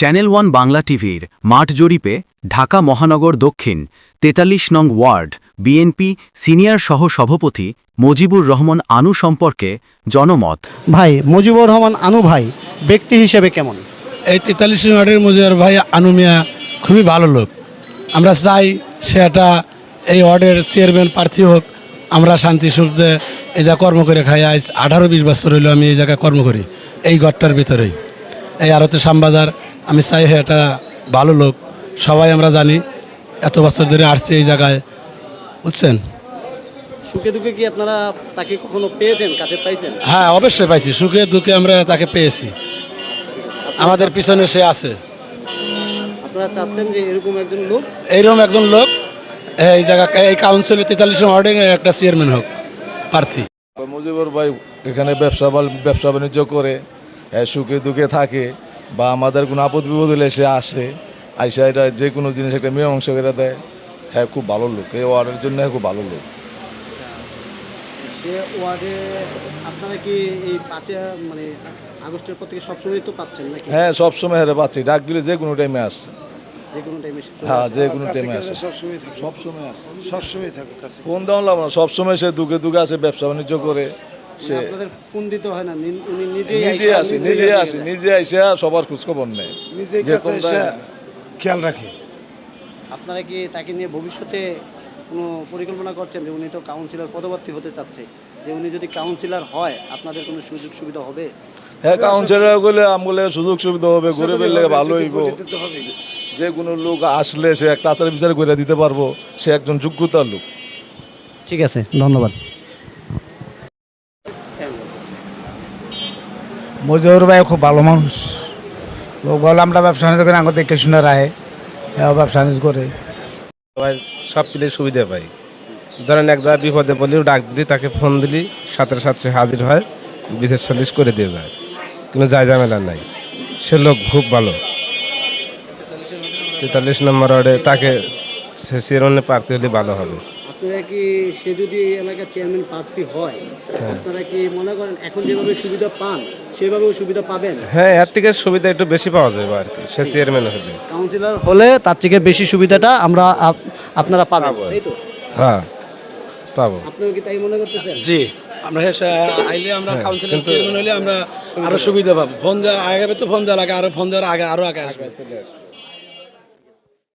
Channel one Bangla টিভির মাঠ জরিপে ঢাকা মহানগর দক্ষিণ তেতাল্লিশ নং ওয়ার্ড বিএনপি সিনিয়র সহ সভাপতি মজিবুর রহমান আনু সম্পর্কে জনমত। ভাই মজিবুর রহমান আনু ভাই ব্যক্তি হিসেবে কেমন? এই তেতাল্লিশ ওয়ার্ডের মজিবর ভাই আনুমিয়া খুবই ভালো লোক। আমরা চাই সে একটা এই ওয়ার্ডের চেয়ারম্যান প্রার্থী হোক। আমরা শান্তি সুখে এই যা কর্ম করে খাই আজ আঠারো বিশ বছর হইল আমি এই জায়গায় কর্ম করি এই ঘরটার ভিতরেই। এই আরতে শ্যামবাজার আমি চাই হে একটা ভালো লোক। সবাই আমরা জানি এত বছর ধরে আসছি এই জায়গায় বুঝছেন? সুখে দুঃখে কি আপনারা তাকে কখনো পেয়েছেন কাছে পাইছেন? হ্যাঁ অবশ্যই পাইছি। সুখে দুঃখে আমরা তাকে পেয়েছি। আমাদের পিছনে সে আছে। আপনারা চাচ্ছেন যে এরকম একজন লোক? এইরকম একজন লোক এই জায়গা এই কাউন্সিলের তেতাল্লিশ ওয়ার্ডে একটা চেয়ারম্যান হোক প্রার্থী। মুজিবুর ভাই এখানে ব্যবসা ব্যবসা বাণিজ্য করে এ, সুখে দুঃখে থাকে। বা আমাদের কোনো আপদ বিপদ হলে সে আসে আইসা এটা যে কোনো জিনিস একটা মীমাংস করে দেয়। হ্যাঁ খুব ভালো লোক। এই ওয়ার্ডের জন্য হ্যাঁ খুব ভালো লোক। সে ওয়ার্ডে আপনারা কি এই পাঁচে মানে আগস্টের পর থেকে সবসময় তো পাচ্ছেন নাকি? হ্যাঁ সবসময় হ্যাঁ পাচ্ছি। ডাক দিলে যে কোনো টাইমে আসে। যে কোনো টাইমে হ্যাঁ যে কোনো টাইমে আসে। সবসময় আসে। সবসময় থাকে ফোন দেওয়া লাগবে না। সবসময় সে দুঃখে দুঃখে আসে ব্যবসা বাণিজ্য করে। সে আপনাদের ফোন দিতে হয় না উনি নিজেই নিজে আসে নিজে আসে নিজে আসে সবার খোঁজখবর নেয়। যে কোন খেয়াল রাখে। আপনারা কি তাকে নিয়ে ভবিষ্যতে কোনো পরিকল্পনা করছেন যে উনি তো কাউন্সিলর পদবর্তী হতে চাচ্ছে? যে উনি যদি কাউন্সিলর হয় আপনাদের কোনো সুযোগ সুবিধা হবে? হ্যাঁ কাউন্সিলরগুলো আমগুলো সুযোগ সুবিধা হবে গরিবের লেগে ভালো হইব যে কোনো লোক আসলে সে একটা আচার বিচার করে দিতে পারব সে একজন যোগ্যতার লোক। ঠিক আছে ধন্যবাদ। মজুর ভাই খুব ভালো মানুষ। লোক বলে আমরা ব্যবসা বাণিজ্য করে আগে দেখে শুনে রাখে। হ্যাঁ ব্যবসা বাণিজ্য করে। সবাই সব পেলে সুবিধা পাই। ধরেন এক জায়গায় বিপদে পড়লেও ডাক দিলি, তাকে ফোন দিলি সাথে সাথে হাজির হয়, বিশেষ সালিশ করে দিয়ে যায়। কোনো যায় ঝামেলা নাই। সে লোক খুব ভালো। তেতাল্লিশ নম্বর ওয়ার্ডে তাকে সে চেয়ারম্যানে প্রার্থী হলে ভালো হবে। আপনারা কি সে যদি এই এলাকার চেয়ারম্যান প্রার্থী হয় আপনারা কি মনে করেন এখন যেভাবে সুবিধা পান সেভাবেও সুবিধা পাবেন? হ্যাঁ এর থেকে সুবিধা একটু বেশি পাওয়া যাবে আর কি সে চেয়ারম্যান হবে কাউন্সিলর হলে তার থেকে বেশি সুবিধাটা আমরা আপনারা পাবেন তাই তো? হ্যাঁ পাবো। আপনিও কি তাই মনে করতেছেন? জি আমরা হ্যাঁ আইলে আমরা কাউন্সিলর চেয়ারম্যান হলে আমরা আরও সুবিধা পাবো। ফোন দেওয়া আগে তো ফোন দেওয়া লাগে আরও ফোন দেওয়ার আগে আরও আগে আসবে।